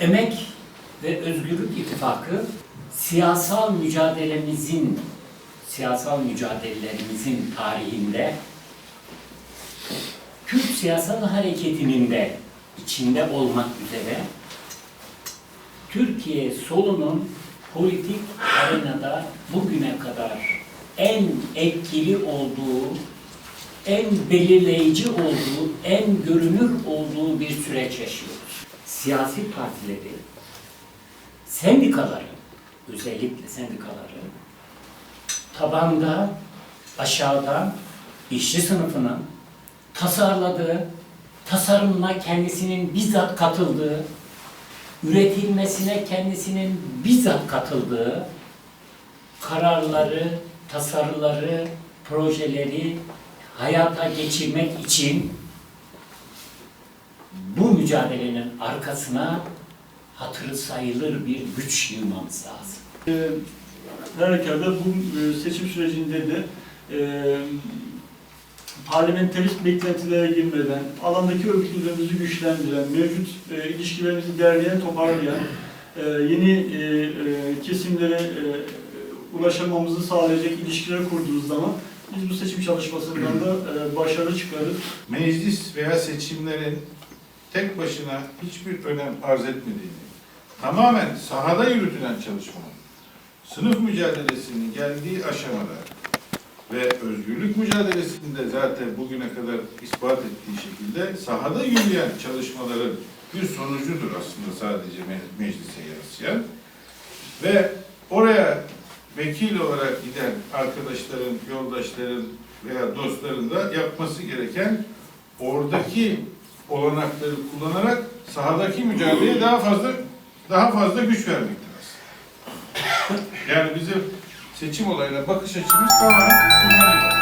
Emek ve Özgürlük İttifakı siyasal mücadelemizin, siyasal mücadelelerimizin tarihinde Kürt siyasal hareketinin de içinde olmak üzere Türkiye solunun politik arenada bugüne kadar en etkili olduğu, en belirleyici olduğu, en görünür olduğu bir süreç yaşıyoruz. Siyasi partileri, sendikaları, özellikle sendikaları, tabanda, aşağıda işçi sınıfının tasarladığı, tasarımına kendisinin bizzat katıldığı, üretilmesine kendisinin bizzat katıldığı kararları, tasarıları, projeleri hayata geçirmek için bu mücadelenin arkasına hatırı sayılır bir güç yığmamız lazım. Ee, Her halükarda bu e, seçim sürecinde de e, parlamenterist beklentilere girmeden, alandaki örgütlülüğümüzü güçlendiren, mevcut e, ilişkilerimizi derleyen, toparlayan, e, yeni e, e, kesimlere e, ulaşamamızı sağlayacak ilişkiler kurduğumuz zaman biz bu seçim çalışmasından da e, başarı çıkarır. meclis veya seçimlerin tek başına hiçbir önem arz etmediğini, tamamen sahada yürütülen çalışmanın, sınıf mücadelesinin geldiği aşamada ve özgürlük mücadelesinde zaten bugüne kadar ispat ettiği şekilde sahada yürüyen çalışmaların bir sonucudur aslında sadece me- meclise yansıyan. Ve oraya vekil olarak giden arkadaşların, yoldaşların veya dostların da yapması gereken oradaki olanakları kullanarak sahadaki mücadeleye daha fazla daha fazla güç vermektir aslında. Yani bizim seçim olayına bakış açımız tamamen ibaret.